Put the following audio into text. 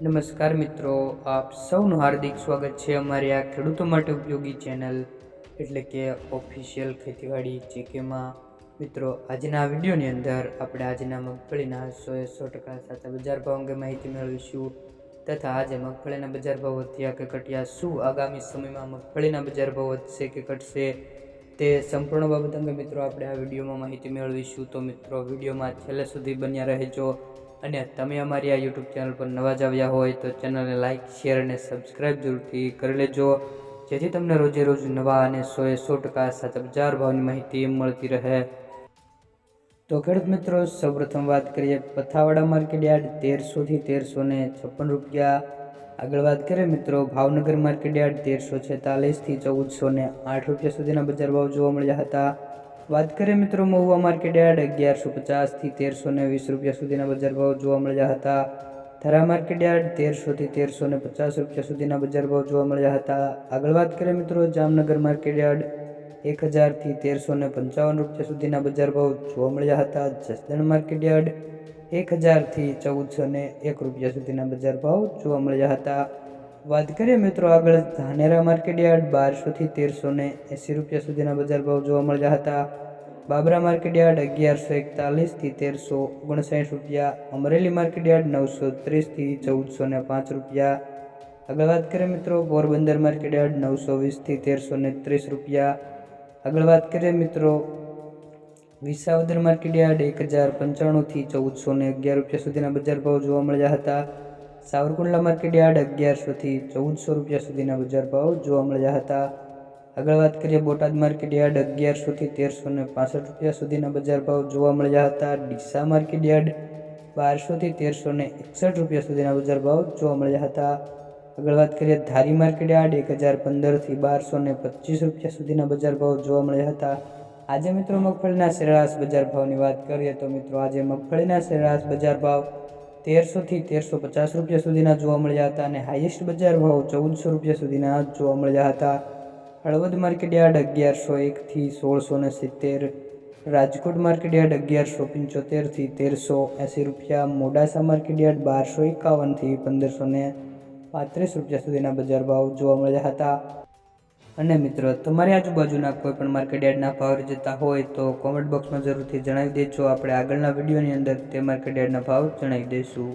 નમસ્કાર મિત્રો, આપ સૌનું હાર્દિક સ્વાગત છે અમારી આ ખેડૂતો માટે ઉપયોગી ચેનલ એટલે કે ઓફિશિયલ ખેતીવાડી જીકેમાં. મિત્રો, આજના વિડીયોની અંદર આપણે આજના મગફળીના સો એ સો ટકા સાચા બજાર ભાવ અંગે માહિતી મેળવીશું તથા આજે મગફળીના બજાર ભાવ વધ્યા કે ઘટ્યા, શું આગામી સમયમાં મગફળીના બજાર ભાવ વધશે કે ઘટશે તે સંપૂર્ણ બાબત અંગે મિત્રો આપણે આ વિડીયોમાં માહિતી મેળવીશું. તો મિત્રો વિડીયોમાં છેલ્લે સુધી બન્યા રહેજો અને તમે અમારી આ યુટ્યુબ ચેનલ પર નવા જ આવ્યા હોય તો ચેનલને લાઇક શેર અને સબસ્ક્રાઈબ જરૂરથી કરી લેજો. જેથી તમને રોજે રોજ નવા અને સો એ સો ટકા સાચા બજાર ભાવની માહિતી મળતી રહે. તો ખેડૂત મિત્રો, સૌપ્રથમ વાત કરીએ પથાવાડા માર્કેટ યાર્ડ તેરસોથી તેરસો ને છપ્પન રૂપિયા. આગળ વાત કરીએ મિત્રો, ભાવનગર માર્કેટ યાર્ડ તેરસો છેતાલીસથી ચૌદસો ને આઠ રૂપિયા સુધીના બજાર ભાવ જોવા મળ્યા હતા. વાત કરીએ મિત્રો, મહુવા માર્કેટ યાર્ડ અગિયારસો પચાસથી તેરસો ને વીસ રૂપિયા સુધીના બજાર ભાવ જોવા મળ્યા હતા. થરા માર્કેટ યાર્ડ તેરસોથી તેરસો ને પચાસ રૂપિયા સુધીના બજાર ભાવ જોવા મળ્યા હતા. આગળ વાત કરીએ મિત્રો, જામનગર માર્કેટ યાર્ડ એક હજારથી તેરસો ને પંચાવન રૂપિયા સુધીના બજાર ભાવ જોવા મળ્યા હતા. જસદણ માર્કેટ યાર્ડ એક હજારથી ચૌદસો ને એક રૂપિયા સુધીના બજાર ભાવ જોવા મળ્યા હતા. વાત કરીએ મિત્રો આગળ, ધાનેરા માર્કેટ યાર્ડ બારસોથી તેરસો ને એંસી રૂપિયા સુધીના બજાર ભાવ જોવા મળ્યા હતા. બાબરા માર્કેટ યાર્ડ અગિયારસો એકતાલીસથી તેરસો ઓગણસાઠ રૂપિયા, અમરેલી માર્કેટ યાર્ડ નવસો ત્રીસથી ચૌદસો ને પાંચ રૂપિયા. આગળ વાત કરીએ મિત્રો, પોરબંદર માર્કેટ યાર્ડ નવસો વીસથી તેરસો ને ત્રીસ રૂપિયા આગળ વાત કરીએ મિત્રો, વિસાવદર માર્કેટ યાર્ડ એક હજાર પંચાણુંથી ચૌદસો ને અગિયાર રૂપિયા સુધીના બજાર ભાવ જોવા મળ્યા હતા. સાવરકુંડલા માર્કેટ યાર્ડ અગિયારસોથી ચૌદસો રૂપિયા સુધીના બજાર ભાવ જોવા મળ્યા હતા. આગળ વાત કરીએ બોટાદ માર્કેટ યાર્ડ અગિયારસોથી તેરસો ને પાસઠ રૂપિયા સુધીના બજાર ભાવ જોવા મળ્યા હતા. ડીસા માર્કેટ યાર્ડ બારસોથી તેરસો ને એકસઠ રૂપિયા સુધીના બજાર ભાવ જોવા મળ્યા હતા. આગળ વાત કરીએ ધારી માર્કેટ યાર્ડ એક હજાર પંદરથી બારસો ને પચીસ રૂપિયા સુધીના બજાર ભાવ જોવા મળ્યા હતા. આજે મિત્રો મગફળીના સરેરાશ બજાર ભાવની વાત કરીએ તો મિત્રો આજે મગફળીના સરેરાશ બજાર ભાવ તેરસોથી તેરસો પચાસ રૂપિયા સુધીના જોવા મળ્યા હતા અને હાઈએસ્ટ બજાર ભાવ ચૌદસો રૂપિયા સુધીના જોવા મળ્યા હતા. હળવદ માર્કેટ યાર્ડ અગિયારસો એકથી સોળસો ને સિત્તેર, રાજકોટ માર્કેટ યાર્ડ અગિયારસો પંચોતેરથી તેરસો એંસી રૂપિયા, મોડાસા માર્કેટ બારસો એકાવનથી પંદરસો ને પાંત્રીસ રૂપિયા સુધીના બજાર ભાવ જોવા મળ્યા હતા. અને મિત્રો, તમારી આજુબાજુના કોઈ પણ માર્કેટ યાર્ડના ભાવ જતા હોય તો કોમેન્ટ બોક્સમાં જરૂરથી જણાવી દેજો. આપણે આગળના વિડીયોની અંદર તે માર્કેટ યાર્ડના ભાવ જણાવી દઈશું.